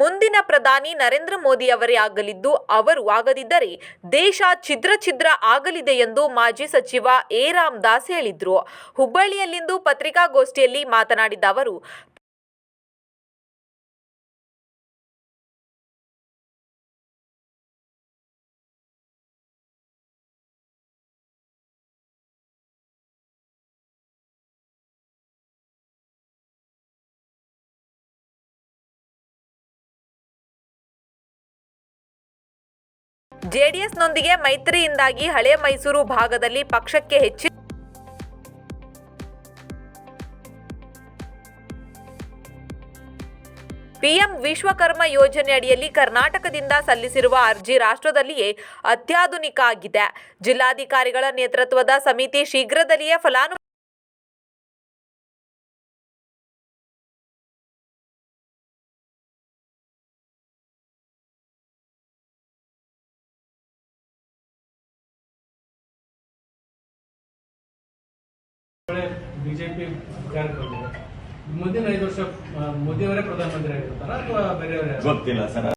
ಮುಂದಿನ ಪ್ರಧಾನಿ ನರೇಂದ್ರ ಮೋದಿ ಅವರೇ ಆಗಲಿದ್ದು ಅವರು ಆಗದಿದ್ದರೆ ದೇಶ ಛಿದ್ರ ಛಿದ್ರ ಆಗಲಿದೆ ಎಂದು ಮಾಜಿ ಸಚಿವ ಎ ರಾಮದಾಸ್ ಹೇಳಿದ್ರು. ಹುಬ್ಬಳ್ಳಿಯಲ್ಲಿಂದು ಪತ್ರಿಕಾಗೋಷ್ಠಿಯಲ್ಲಿ ಮಾತನಾಡಿದ ಅವರು ಜೆಡಿಎಸ್ನೊಂದಿಗೆ ಮೈತ್ರಿಯಿಂದಾಗಿ ಹಳೆ ಮೈಸೂರು ಭಾಗದಲ್ಲಿ ಪಕ್ಷಕ್ಕೆ ಹೆಚ್ಚಿನ ಪಿಎಂ ವಿಶ್ವಕರ್ಮ ಯೋಜನೆ ಅಡಿಯಲ್ಲಿ ಕರ್ನಾಟಕದಿಂದ ಸಲ್ಲಿಸಿರುವ ಅರ್ಜಿ ರಾಷ್ಟ್ರದಲ್ಲಿಯೇ ಅತ್ಯಾಧುನಿಕ ಆಗಿದೆ. ಜಿಲ್ಲಾಧಿಕಾರಿಗಳ ನೇತೃತ್ವದ ಸಮಿತಿ ಶೀಘ್ರದಲ್ಲಿಯೇ ಫಲಾನು ಬಿಜೆಪಿ ಕಾರ್ಯಕ್ರಮ ಮುಂದಿನ ಐದು ವರ್ಷ ಮೋದಿಯವರೇ ಪ್ರಧಾನಮಂತ್ರಿ ಆಗಿರ್ತಾರ ಅಥವಾ ಬೇರೆಯವರೇ ಗೊತ್ತಿಲ್ಲ ಸರ್.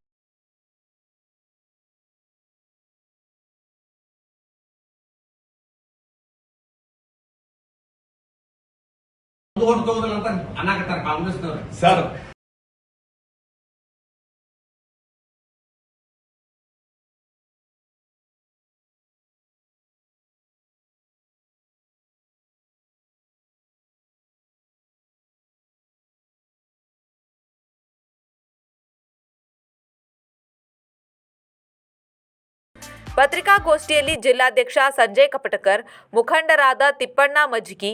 ಓಟ್ ತಗೋದಿಲ್ಲ ಅಂತ ಅನ್ನಕತ್ತಾರ ಕಾಂಗ್ರೆಸ್ನವ್ರು. ಸರ್ ಪತ್ರಿಕಾಗೋಷ್ಠಿಯಲ್ಲಿ ಜಿಲ್ಲಾಧ್ಯಕ್ಷ ಸಂಜಯ್ ಕಪಟಕರ್ ಮುಖಂಡರಾದ ತಿಪ್ಪಣ್ಣ ಮಜ್ಗಿ